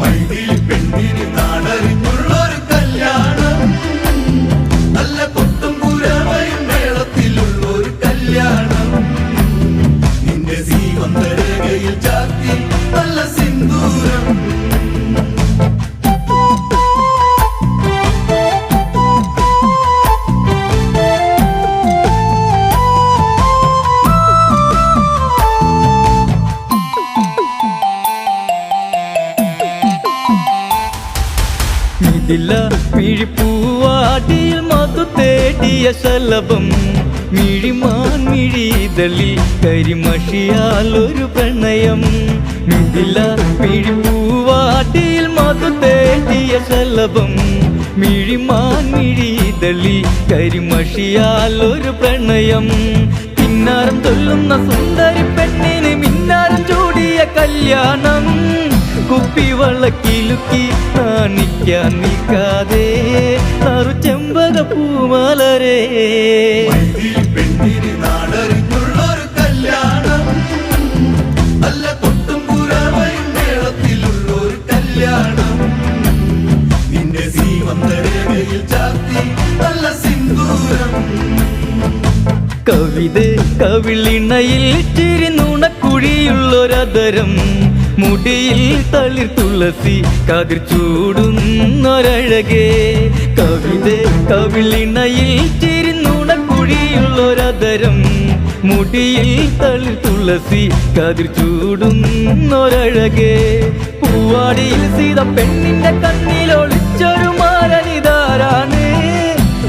മൈതിരി പെണ്ണിന് നാടറിഞ്ഞുള്ളൊരു കല്യാണം. നല്ല കുരവയും മേളത്തിലുള്ളൊരു കല്യാണം. നിന്റെ സീവന്തരകയിൽ ചാത്തി നല്ല സിന്ദൂരം. ഇതില്ല മിഴിപ്പൂവാടിയിൽ മധു തേടിയ ശലഭം. മിഴിമാൻ മിഴിതളിൽ കരിമഷിയാൽ ഒരു പ്രണയം. മിതില മിഴിപ്പൂവാടിയിൽ മധു തേടിയ ശലഭം. മിഴിമാൻ മിഴിതളിൽ കരിമഷിയാൽ ഒരു പ്രണയം. പിന്നാരം തൊല്ലുന്ന സുന്ദരി പെണ്ണിന് മിന്നാരം ചൂടിയ കല്യാണം. കുപ്പിവളക്കിലുക്കി കാണിക്കാൻ നിൽക്കാതെ ആറു ചെമ്പക പൂമാലരെ കവിത കവിളിണയിൽ ചിരി നുണക്കുഴിയുള്ളൊരതരം മുടിയിൽ തളിർ തുളസി കതിർ ചൂടുന്നൊരഴകേ കവിത കവിളിണയിൽ ചിരി കുഴിയുള്ളൊരതരം മുടിയിൽ തളിർ തുളസി കതിർ ചൂടുന്നൊരഴകേ പൂവാടിയിൽ സീത പെണ്ണിന്റെ കണ്ണിലൊളിച്ചൊരു മാരനിതാരാണ്.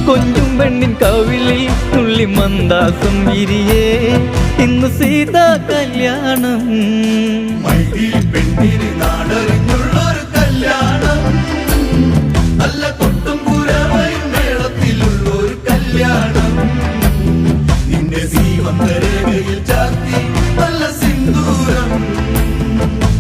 കൊഞ്ചും പെണ്ണിൻ കവിളിൽ മന്ദാസം വിരിയേ. ഇന്ന് സീതാ കല്യാണം. നാടറിഞ്ഞുള്ളൊരു കല്യാണം. നല്ല കല്യാണം. നിന്റെ ശ്രീമന്തരേഖയിൽ ചാർത്തി നല്ല സിന്ദൂരം.